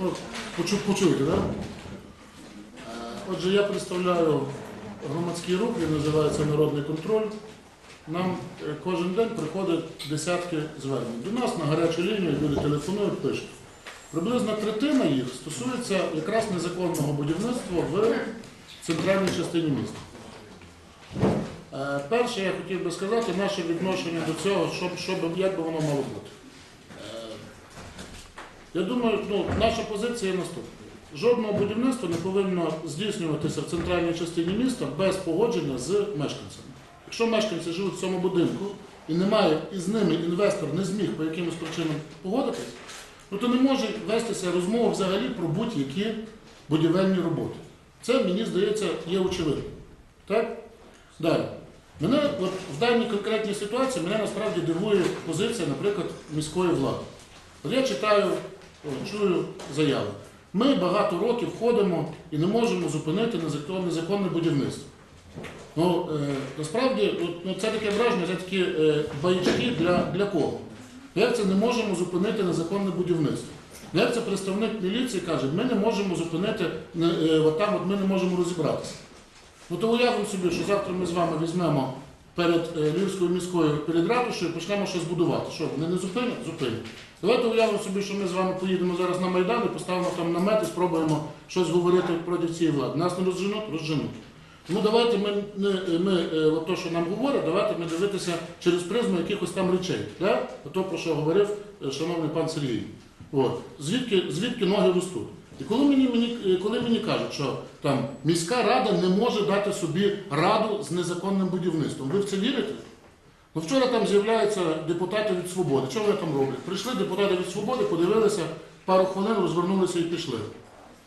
Ну, почу, почуєте, так? Отже, я представляю громадський рух, він називається Народний контроль. Нам е, кожен день приходять десятки звернень. До нас на гарячу лінію люди телефонують, пишуть. Приблизно третина їх стосується якраз незаконного будівництва в центральній частині міста. Е, Перше, я хотів би сказати, наше відношення до цього, що, що би- як би воно мало бути. Я думаю, ну, наша позиція наступна. Жодного будівництва не повинно здійснюватися в центральній частині міста без погодження з мешканцями. Якщо мешканці живуть в цьому будинку і немає, і з ними інвестор не зміг по якимось причинам погодитись, ну то не може вестися розмова взагалі про будь-які будівельні роботи. Це, мені здається, є очевидно. Так? Далі. Мене от, в даній конкретній ситуації мене насправді дивує позиція, наприклад, міської влади. От я читаю, чую заяви. Ми багато років ходимо і не можемо зупинити незаконне, будівництво. Ну, е, насправді, от, ну, це таке враження, це такі е, баячки для, для кого? Як це не можемо зупинити незаконне будівництво? Як це представник міліції каже, ми не можемо зупинити, е, от там от ми не можемо розібратися. Ну то уявимо собі, що завтра ми з вами візьмемо перед е, Львівською міською перед ратушею і почнемо щось будувати. Що, вони не зупинять? Зупинять. Давайте уявимо собі, що ми з вами поїдемо зараз на Майдан і поставимо там намет і спробуємо щось говорити проти цієї влади. Нас не розженуть, розженуть. Тому давайте ми, не, ми е, от то, що нам говорять, давайте ми дивитися через призму якихось там речей. Да? То, про що говорив е, шановний пан Сергій. От. Звідки, звідки ноги ростуть? І коли мені, мені, е, коли мені кажуть, що там міська рада не може дати собі раду з незаконним будівництвом, ви в це вірите? Ну, вчора там з'являються депутати від свободи. Що вони там роблять? Прийшли депутати від свободи, подивилися, пару хвилин розвернулися і пішли.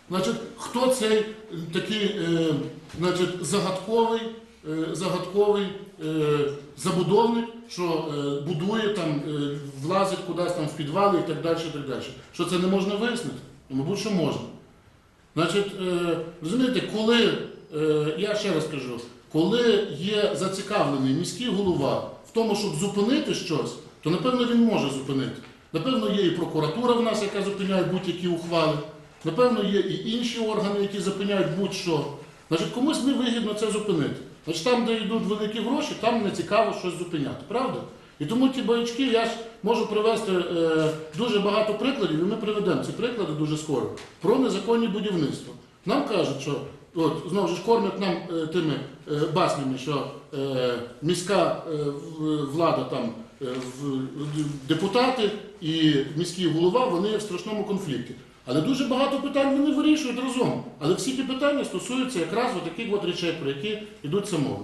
Значить, хто цей е, такий е, значить, загадковий, е, загадковий е, забудовник, що е, будує там, е, влазить кудись там в підвали і так далі, і так далі. Що це не можна вияснити? Ну, мабуть, що можна. Значить, е, розумієте, коли, е, я ще раз кажу, коли є зацікавлений міський голова тому, щоб зупинити щось, то напевно він може зупинити. Напевно, є і прокуратура в нас, яка зупиняє будь-які ухвали. Напевно, є і інші органи, які зупиняють будь-що. Значить, комусь не вигідно це зупинити. Значить, там, де йдуть великі гроші, там не цікаво щось зупиняти. Правда? І тому ті боячки, я ж можу привести е, дуже багато прикладів, і ми приведемо ці приклади дуже скоро, про незаконні будівництва. Нам кажуть, що от, знову ж кормять нам е, тими е, баснями, що е, міська е, влада там е, в- депутати і міський голова вони в страшному конфлікті. Але дуже багато питань вони вирішують разом. Але всі ті питання стосуються якраз таких от речей, про які йдуть мова.